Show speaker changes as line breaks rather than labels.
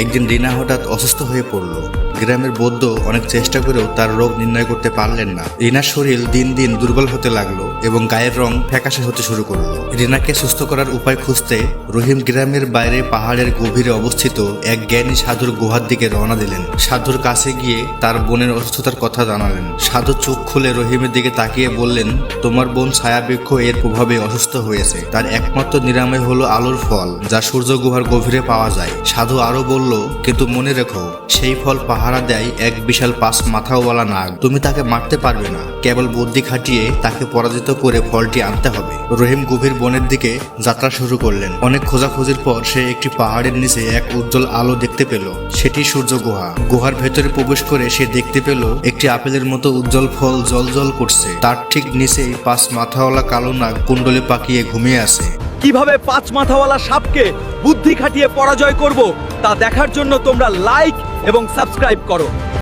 একদিন রিনা হঠাৎ অসুস্থ হয়ে পড়ল। গ্রামের বৌদ্ধ অনেক চেষ্টা করেও তার রোগ নির্ণয় করতে পারলেন না। রিনার শরীর দিন দিন দুর্বল হতে লাগল। এবং গায়ের রং ফ্যাকাশে হতে শুরু করল। রিনাকে সুস্থ করার উপায় খুঁজতে রহিম গ্রামের বাইরে পাহাড়ের গভীরে অবস্থিত এক জ্ঞানী সাধুর গুহার দিকে রওনা দিলেন। সাধুর কাছে গিয়ে তার বোনের অসুস্থতার কথা জানালেন। সাধু চোখ খুলে রহিমের দিকে তাকিয়ে বললেন, তোমার বোন ছায়াবৃক্ষ এর প্রভাবে অসুস্থ হয়েছে। তার একমাত্র নিরাময় হলো আলোর ফল, যা সূর্য গুহার গভীরে পাওয়া যায়। সাধু আরও বলল, কিন্তু মনে রেখো, সেই ফল পাহারা দেয় এক বিশাল পাঁচ মাথাওয়ালা নাগ। তুমি তাকে মারতে পারবে না। কেবল বুদ্ধি খাটিয়ে তাকে পরাজিত করে ফলটি আনতে হবে। রহিম গভীর বনের দিকে যাত্রা শুরু করলেন। অনেক খোঁজাখুঁজির পর সে একটি পাহাড়ের নিচে এক উজ্জ্বল আলো দেখতে পেল। সেটি সূর্য গুহা। গুহার ভেতরে প্রবেশ করে সে দেখতে পেল একটি আপেলের মতো উজ্জ্বল ফল জল জল করছে। তার ঠিক নিচেই পাঁচ মাথাওয়ালা কালো নাগ কুণ্ডলে পাকিয়ে ঘুমিয়ে আছে।
কীভাবে পাঁচ মাথাওয়ালা সাপকে বুদ্ধি খাটিয়ে পরাজয় করব তা দেখার জন্য তোমরা লাইক এবং সাবস্ক্রাইব করো।